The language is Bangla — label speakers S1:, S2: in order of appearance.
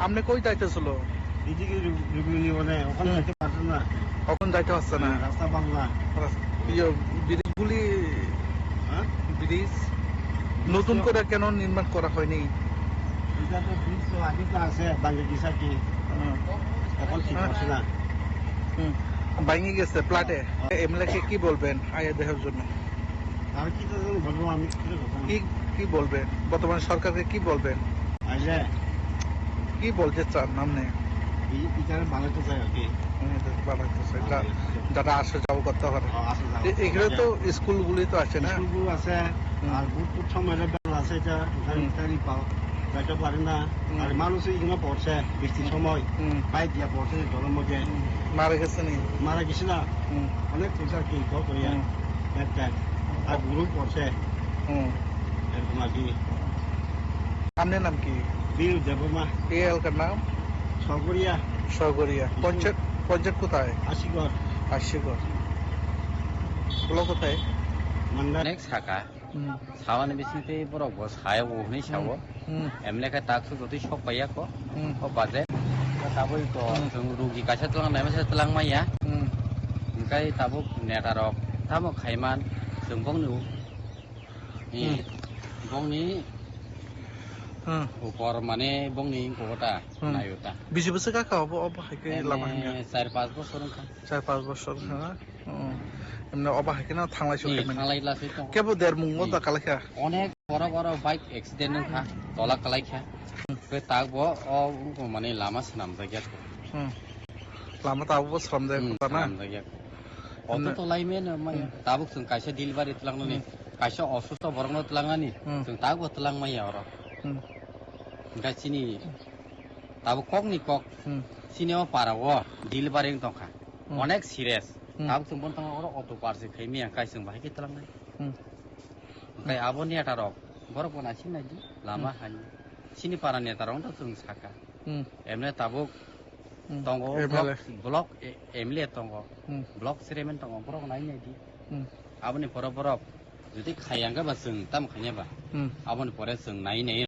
S1: আপনি কই যাইতেছিল।
S2: পারছেন না।
S1: কখন যাইতে পারছে না?
S2: রাস্তা বাংলা
S1: ইয়ে, ব্রিজগুলি
S2: হ্যাঁ?
S1: ব্রিজ? নতুন করে কেন নির্মাণ করা হয়নি?
S2: ব্রিজ।
S1: ভাঙে গেছে প্লাটে এমএলএ কে বলবেন আয়া দেহের জন্য?
S2: আর কি
S1: বলবেন? বর্তমান সরকারকে কি বলবেন? কি বলতে চান? আপনি
S2: বিচারে ভালো আর কি।
S1: এটা বানাইতেছে। যারা আসে যাওয়া করতে পারে এ- এখানে তো স্কুলগুলি তো আছে না?
S2: স্কুলগুলো আছে। আর বহুত সময় আছে এটা। পাও যাইতে পারে না। আর মানুষ এখানে পড়ছে বৃষ্টির সময়। বাইক দিয়া পড়ছে জলের মধ্যে।
S1: মারা গেছে নি?
S2: মারা গেছে না? অনেক পয়সা কি করিয়া আর? গুরু পড়ছে। এরকম আর কি।
S1: আপনার নাম কি?
S2: বিল জাবমা
S1: এই এলাকার নাম?
S2: সগরিয়া।
S1: সগরিয়া। পঞ্চায়েত পঞ্চায়েত কোথায়?
S2: আশিগড়।
S1: আশিগড়। ব্লক কোথায়? অনেক
S3: শাখা। সাওয়ান বিসিতে বড় বস রুগী কাছে নেটারক খাইমান।
S1: জং
S3: ऊपर माने बंनि गटा
S1: হুম।
S3: नायोता
S1: বেশি বছর কাকা হবো অবাহাইকে লামা হাঙ্গা
S3: चार पाँच बोसोर ओंखा
S1: চার পাঁচ বছর হ্যাঁ এমনি অবাহাইকে না থাংলাই চলে মানে
S3: थांलाय लासै दं
S1: কেবল দেড় মুঙ্গ দা কালেখা
S3: অনেক বড় বড় বাইক এক্সিডেন্ট ওখা তলা কালাইখা बे तागबो अ उनको माने लामा सोनाम जायगाखौ
S1: হুম লামা তাবো শ্রম দেয় কথা না
S3: অত তো লাইমেন माया ताबो जों कायसे डिलिभारि तलांनानै कायसे असुस्थ बरंनो तलांनानै
S1: হুম।
S3: जों तागबो तलां माया अर
S1: হুম
S3: ओमफ्राय सिनि ताबो ककनि कक
S1: হুম
S3: सिनेमा पाराव डिलिभारि दंखा
S1: হুম।
S3: अनेक सिरियास
S1: হুম।
S3: ताबो जों बन थाङा अर अट' पारसे खैमिया काय जों बाहायखि तलांनाय
S1: হুম
S3: ओमफ्राय आब' नेटारक बरफ बना सिनायदि लामा हानि सिनि पारा नेटारावनो जों साखा
S1: হুম
S3: एमने ताबुक
S1: হুম
S3: दङ
S1: এমএলএ
S3: ब्लक एमएलए दङ
S1: হুম
S3: ब्लक चेयारमेन दङ बरफ नायनायदि
S1: হুম
S3: आबनि बरफ बरफ जुदि खायांगाबा जों ताम खायनाबा
S1: হুম
S3: आबनि परे जों नायनाय